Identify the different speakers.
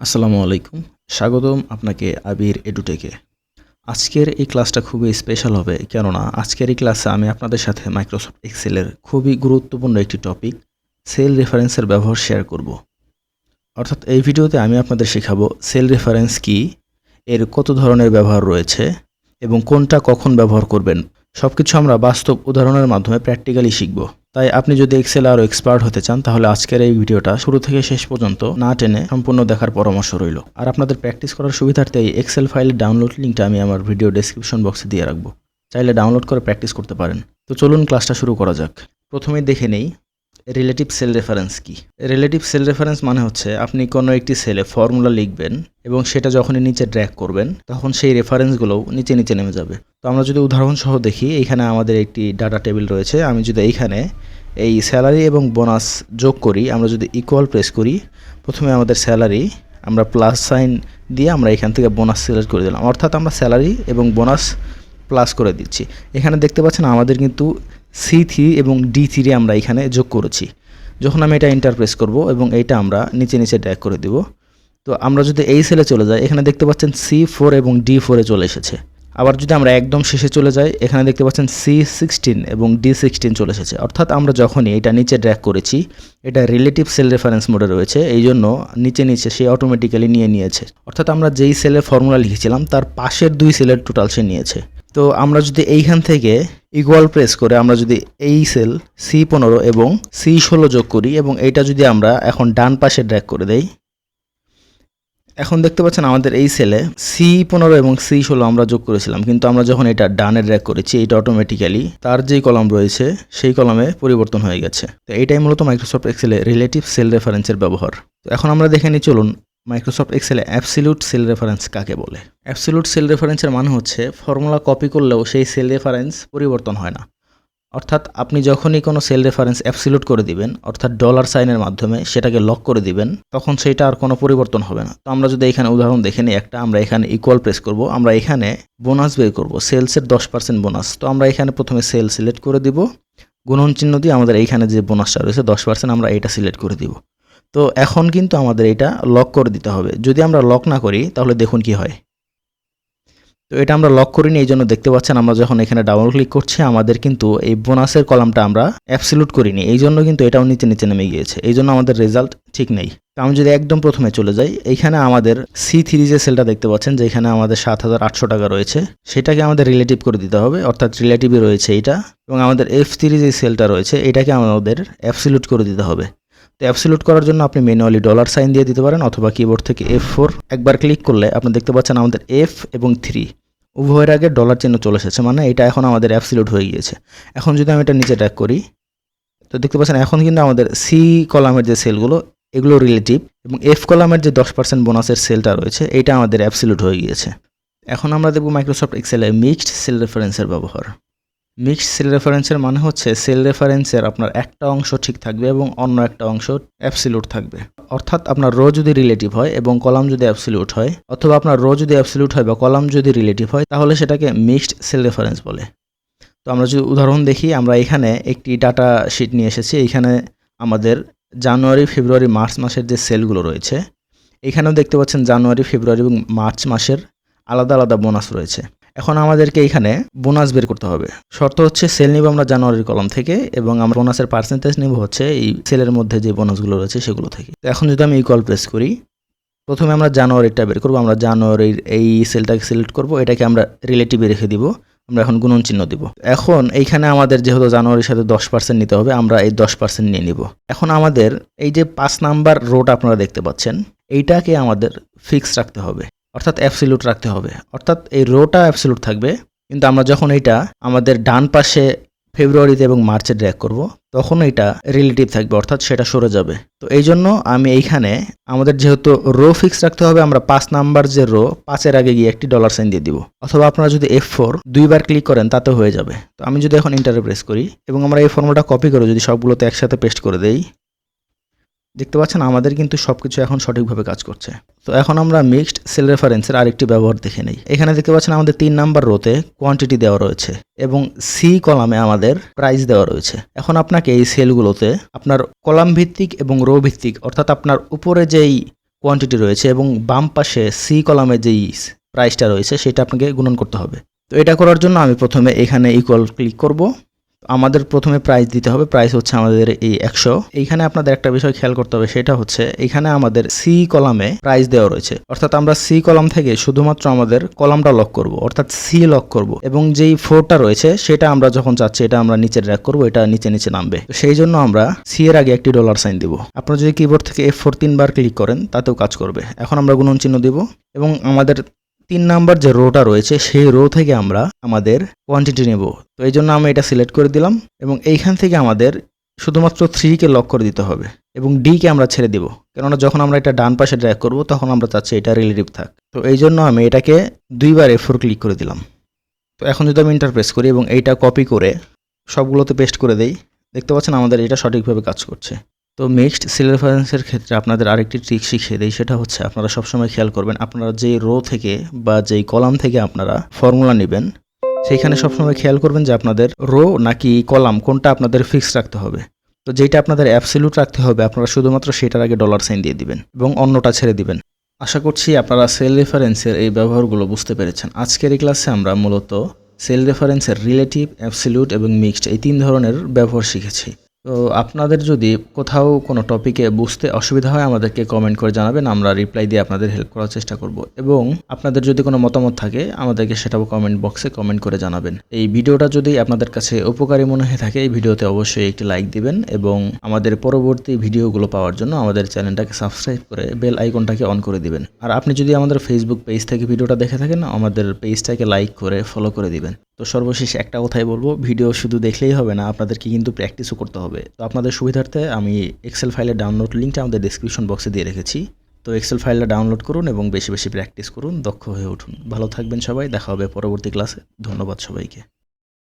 Speaker 1: আসসালামু আলাইকুম। স্বাগতম আপনাকে আবির এডুটেকে। আজকের এই ক্লাসটা খুবই স্পেশাল হবে, কেননা আজকের এই ক্লাসে আমি আপনাদের সাথে মাইক্রোসফট এক্সেলের খুবই গুরুত্বপূর্ণ একটি টপিক সেল রেফারেন্সের ব্যবহার শেয়ার করব। অর্থাৎ এই ভিডিওতে আমি আপনাদের শেখাবো সেল রেফারেন্স কি, এর কত ধরনের ব্যবহার রয়েছে, এবং কোনটা কখন ব্যবহার করবেন। সব কিছু আমরা বাস্তব উদাহরণের মাধ্যমে প্র্যাকটিক্যালি শিখব। তাই আপনি যদি এক্সেল আরও এক্সপার্ট হতে চান, তাহলে আজকের এই ভিডিওটা শুরু থেকে শেষ পর্যন্ত না টেনে সম্পূর্ণ দেখার পরামর্শ রইল। আর আপনাদের প্র্যাকটিস করার সুবিধার্থে এই এক্সেল ফাইলের ডাউনলোড লিঙ্কটা আমি আমার ভিডিও ডেসক্রিপশন বক্সে দিয়ে রাখব। চাইলে ডাউনলোড করে প্র্যাকটিস করতে পারেন। তো চলুন ক্লাসটা শুরু করা যাক। প্রথমে দেখে নেই রিলেটিভ সেল রেফারেন্স কি? রিলেটিভ সেল রেফারেন্স মানে হচ্ছে আপনি কোনো একটি সেলে ফর্মুলা লিখবেন এবং সেটা যখনই নিচে ড্র্যাগ করবেন, তখন সেই রেফারেন্সগুলোও নিচে নিচে নেমে যাবে। তো আমরা যদি উদাহরণসহ দেখি, এখানে আমাদের একটি ডাটা টেবিল রয়েছে। আমি যদি এইখানে এই স্যালারি এবং বোনাস যোগ করি, আমরা যদি ইকুয়াল প্রেস করি, প্রথমে আমাদের স্যালারি আমরা প্লাস সাইন দিয়ে আমরা এখান থেকে বোনাস সিলেক্ট করে দিলাম। অর্থাৎ আমরা স্যালারি এবং বোনাস প্লাস করে দিচ্ছি। এখানে দেখতে পাচ্ছেন আমাদের কিন্তু সি থ্রি এবং ডি থ্রি আমরা এখানে যোগ করেছি। যখন আমি এটা ইন্টারপ্রেস করব এবং এইটা আমরা নিচে নিচে ড্র্যাগ করে দিব। তো আমরা যদি এই সেলে চলে যাই, এখানে দেখতে পাচ্ছেন সি ফোর এবং ডি ফোরে চলে এসেছে। আবার যদি আমরা একদম শেষে চলে যাই, এখানে দেখতে পাচ্ছেন সি সিক্সটিন এবং ডি সিক্সটিন চলে এসেছে। অর্থাৎ আমরা যখনই এটা নিচে ড্র্যাগ করেছি, এটা রিলেটিভ সেল রেফারেন্স মোডে রয়েছে, এই জন্য নিচে নিচে সে অটোমেটিক্যালি নিয়ে নিয়েছে। অর্থাৎ আমরা যেই সেলের ফর্মুলা লিখেছিলাম, তার পাশের দুই সেলের টোটাল সে নিয়েছে। তো আমরা যদি এইখান থেকে ইকুয়াল প্রেস করে আমরা যদি এই সেল সি পনেরো এবং সি ষোলো যোগ করি এবং এইটা যদি আমরা এখন ডান পাশে ড্র্যাগ করে দেই, এখন দেখতে পাচ্ছেন আমাদের এই সেলে সি পনেরো এবং সি ষোলো আমরা যোগ করেছিলাম, কিন্তু আমরা যখন এটা ডানে ড্র্যাগ করেছি এটা অটোমেটিক্যালি তার যেই কলাম রয়েছে, সেই কলামে পরিবর্তন হয়ে গেছে। তো এইটাই মূলত মাইক্রোসফট এক্সেলে রিলেটিভ সেল রেফারেন্সের ব্যবহার। তো এখন আমরা দেখে নিই, চলুন মাইক্রোসফট এক্সেলে অ্যাবসিলিউট সেল রেফারেন্স কাকে বলে? অ্যাবসিলিউট সেল রেফারেন্সের মানে হচ্ছে ফর্মুলা কপি করলেও সেই সেল রেফারেন্স পরিবর্তন হয় না। অর্থাৎ আপনি যখনই কোনো সেল রেফারেন্স অ্যাবসিলিউট করে দিবেন, অর্থাৎ ডলার সাইনের মাধ্যমে সেটাকে লক করে দিবেন, তখন সেইটা আর কোনো পরিবর্তন হবে না। তো আমরা যদি এখানে উদাহরণ দেখে নিই, একটা আমরা এখানে ইকুয়াল প্রেস করব, আমরা এখানে বোনাস বের করব সেলসের দশ পার্সেন্ট বোনাস তো আমরা এখানে প্রথমে সেল সিলেক্ট করে দিব, গুণন চিহ্ন দিয়ে আমাদের এইখানে যে বোনাসটা রয়েছে, দশ পার্সেন্ট আমরা এটা সিলেক্ট করে দিব। তো এখন কিন্তু আমাদের এটা লক করে দিতে হবে। যদি আমরা লক না করি, তাহলে দেখুন কি হয়। তো এটা আমরা লক করিনি, এই জন্য দেখতে পাচ্ছেন আমরা যখন এখানে ডাবল ক্লিক করছি, আমাদের কিন্তু এই বোনাসের কলামটা আমরা অ্যাবসিলুট করিনি। এই জন্য কিন্তু এটাও নিচে নিচে নেমে গিয়েছে। এই জন্য আমাদের রেজাল্ট ঠিক নেই। আমি যদি একদম প্রথমে চলে যাই, এইখানে আমাদের সি থ্রি যে সেলটা দেখতে পাচ্ছেন, যেখানে আমাদের সাত হাজার আটশো টাকা রয়েছে, সেটাকে আমাদের রিলেটিভ করে দিতে হবে, অর্থাৎ রিলেটিভে রয়েছে এটা এবং আমাদের এফ থ্রি যে সেলটা রয়েছে, এটাকে আমাদের অ্যাবসিলুট করে দিতে হবে। তো অ্যাবসলিউট করার জন্য আপনি ম্যানুয়ালি ডলার সাইন দিয়ে দিতে পারেন অথবা কিবোর্ড থেকে এফ ফোর একবার ক্লিক করলে আপনি দেখতে পাচ্ছেন আমাদের এফ এবং থ্রি উভয়ের আগে ডলার চিহ্ন চলে এসেছে মানে এটা এখন আমাদের অ্যাবসলিউট হয়ে গিয়েছে। এখন যদি আমি এটা নিচে ট্যাগ করি, তো দেখতে পাচ্ছেন এখন কিন্তু আমাদের সি কলামের যে সেলগুলো এগুলো রিলেটিভ এবং এফ কলামের যে দশ পার্সেন্ট বোনাসের সেলটা রয়েছে এটা আমাদের অ্যাবসলিউট হয়ে গিয়েছে। এখন আমরা দেখব মাইক্রোসফট এক্সেলে মিক্সড সেল রেফারেন্সের ব্যবহার। মিক্সড সেল রেফারেন্সের মানে হচ্ছে সেল রেফারেন্সের আপনার একটা অংশ ঠিক থাকবে এবং অন্য একটা অংশ অ্যাবসিলিউট থাকবে। অর্থাৎ আপনার রো যদি রিলেটিভ হয় এবং কলাম যদি অ্যাবসিলিউট হয়, অথবা আপনার রো যদি অ্যাবসিলিউট হয় বা কলাম যদি রিলেটিভ হয়, তাহলে সেটাকে মিক্সড সেল রেফারেন্স বলে। তো আমরা যদি উদাহরণ দেখি, আমরা এখানে একটি ডাটা শিট নিয়ে এসেছি। এখানে আমাদের জানুয়ারি, ফেব্রুয়ারি, মার্চ মাসের যে সেলগুলো রয়েছে, এখানেও দেখতে পাচ্ছেন জানুয়ারি, ফেব্রুয়ারি এবং মার্চ মাসের আলাদা আলাদা বোনাস রয়েছে। এখন আমাদেরকে এখানে বোনাস বের করতে হবে। শর্ত হচ্ছে সেল নিব আমরা জানুয়ারির কলম থেকে এবং আমরা বোনাসের পার্সেন্টেজ নিব হচ্ছে এই সেলের মধ্যে যে বোনাসগুলো রয়েছে সেগুলো থেকে। এখন যদি আমি ইকুয়াল প্রেস করি, প্রথমে আমরা জানুয়ারিটা বের করব, আমরা জানুয়ারির এই সেলটাকে সিলেক্ট করব, এটাকে আমরা রিলেটিভে রেখে দিব, আমরা এখন গুণন চিহ্ন দিব। এখন এইখানে আমাদের যেহেতু জানুয়ারির সাথে দশ পার্সেন্ট নিতে হবে, আমরা এই দশ পার্সেন্ট নিয়ে নিব। এখন আমাদের এই যে পাঁচ নাম্বার রোড আপনারা দেখতে পাচ্ছেন, এইটাকে আমাদের ফিক্স রাখতে হবে। অর্থাৎ অ্যাবসিলুট রাখতে হবে। অর্থাৎ এই রোটা অ্যাবসিলুট থাকবে। কিন্তু আমরা যখন এইটা আমাদের ডান পাশে ফেব্রুয়ারিতে এবং মার্চে ড্র্যাক করব, তখন এটা রিলেটিভ থাকবে, অর্থাৎ সেটা সরে যাবে। তো এই জন্য আমি এইখানে আমাদের যেহেতু রো ফিক্স রাখতে হবে, আমরা পাঁচ নাম্বার যে রো পাঁচের আগে গিয়ে একটি ডলার সাইন দিয়ে দিব। অথবা আপনারা যদি এফ ফোর দুইবার ক্লিক করেন তাতে হয়ে যাবে। তো আমি যদি এখন ইন্টারে প্রেস করি, এবং আমরা এই ফর্মুলাটা কপি করে যদি সবগুলোতে একসাথে পেস্ট করে দেই দেখতে পাচ্ছেন আমাদের কিন্তু সব কিছু এখন সঠিকভাবে কাজ করছে। তো এখন আমরা মিক্সড সেল রেফারেন্সের আরেকটি ব্যবহার দেখে নেই। এখানে দেখতে পাচ্ছেন আমাদের তিন নাম্বার রোতে কোয়ান্টিটি দেওয়া রয়েছে এবং সি কলামে আমাদের প্রাইস দেওয়া রয়েছে। এখন আপনাকে এই সেলগুলোতে আপনার কলাম ভিত্তিক এবং রো ভিত্তিক, অর্থাৎ আপনার উপরে যেই কোয়ান্টিটি রয়েছে এবং বাম পাশে সি কলামে যেই প্রাইসটা রয়েছে, সেটা আপনাকে গুণন করতে হবে। তো এটা করার জন্য আমি প্রথমে এখানে ইকুয়াল ক্লিক করব। আমাদের প্রথমে প্রাইস দিতে হবে। প্রাইস হচ্ছে আমাদের এই একশো। এইখানে আপনাদের একটা বিষয় খেয়াল করতে হবে, সেটা হচ্ছে এখানে আমাদের সি কলামে প্রাইস দেওয়া রয়েছে। অর্থাৎ আমরা সি কলাম থেকে শুধুমাত্র আমাদের কলামটা লক করব, অর্থাৎ সি লক করব। এবং যেই ফোরটা রয়েছে, সেটা আমরা যখন চাচ্ছি, এটা আমরা নিচে র্যাক করব, এটা নিচে নিচে নামবে। সেই জন্য আমরা সি এর আগে একটি ডলার সাইন দিব। আপনারা যদি কিবোর্ড থেকে এফ ফোর তিনবার ক্লিক করেন, তাতেও কাজ করবে। এখন আমরা গুণন চিহ্ন দিব এবং আমাদের তিন নাম্বার যে রোটা রয়েছে, সেই রো থেকে আমরা আমাদের কোয়ান্টিটি নেব। তো এই জন্য আমি এটা সিলেক্ট করে দিলাম এবং এইখান থেকে আমাদের শুধুমাত্র থ্রিকে লক করে দিতে হবে এবং ডিকে আমরা ছেড়ে দিব। কেননা যখন আমরা এটা ডান পাশে ড্র্যাগ করব, তখন আমরা চাচ্ছি এটা রিলেটিভ থাক। তো এই জন্য আমি এটাকে দুইবার এফ ফোর ক্লিক করে দিলাম। তো এখন যদি আমি ইন্টারপ্রেস করি এবং এইটা কপি করে সবগুলোতে পেস্ট করে দেই, দেখতে পাচ্ছেন আমাদের এটা সঠিকভাবে কাজ করছে। তো মিক্সড সিল রেফারেন্সের ক্ষেত্রে আপনাদের আরেকটি ট্রিক শিখিয়ে দিই, সেটা হচ্ছে আপনারা সবসময় খেয়াল করবেন, আপনারা যেই রো থেকে বা যেই কলাম থেকে আপনারা ফর্মুলা নেবেন, সেইখানে সবসময় খেয়াল করবেন যে আপনাদের রো নাকি কলাম কোনটা আপনাদের ফিক্স রাখতে হবে। তো যেটা আপনাদের অ্যাবসলিউট রাখতে হবে, আপনারা শুধুমাত্র সেটার আগে ডলার সাইন দিয়ে দিবেন এবং অন্যটা ছেড়ে দিবেন। আশা করছি আপনারা সেল রেফারেন্সের এই ব্যবহারগুলো বুঝতে পেরেছেন। আজকের এই ক্লাসে আমরা মূলত সেল রেফারেন্সের রিলেটিভ অ্যাবসলিউট এবং মিক্সড এই তিন ধরনের ব্যবহার শিখেছি। তো আপনাদের যদি কোথাও কোনো টপিকে বুঝতে অসুবিধা হয়, আমাদেরকে কমেন্ট করে জানাবেন, আমরা রিপ্লাই দিয়ে আপনাদের হেল্প করার চেষ্টা করব। এবং আপনাদের যদি কোনো মতামত থাকে, আমাদেরকে সেটাও কমেন্ট বক্সে কমেন্ট করে জানাবেন। এই ভিডিওটা যদি আপনাদের কাছে উপকারী মনে হয়ে থাকে, এই ভিডিওতে অবশ্যই একটি লাইক দিবেন এবং আমাদের পরবর্তী ভিডিওগুলো পাওয়ার জন্য আমাদের চ্যানেলটাকে সাবস্ক্রাইব করে বেল আইকনটাকে অন করে দিবেন। আর আপনি যদি আমাদের ফেসবুক পেজ থেকে ভিডিওটা দেখে থাকেন, আমাদের পেজটাকে লাইক করে ফলো করে দিবেন। তো সর্বশেষ একটা কথাই বলব, ভিডিও শুধু দেখলেই হবে না, আপনাদেরকে কিন্তু প্র্যাকটিসও করতে হবে। তো আপনাদের সুবিধার্থে আমি এক্সেল ফাইলের ডাউনলোড লিঙ্কটা আমাদের ডিসক্রিপশন বক্সে দিয়ে রেখেছি। তো এক্সেল ফাইলটা ডাউনলোড করুন এবং বেশি বেশি প্র্যাকটিস করুন, দক্ষ হয়ে উঠুন। ভালো থাকবেন সবাই, দেখা হবে পরবর্তী ক্লাসে ধন্যবাদ সবাইকে।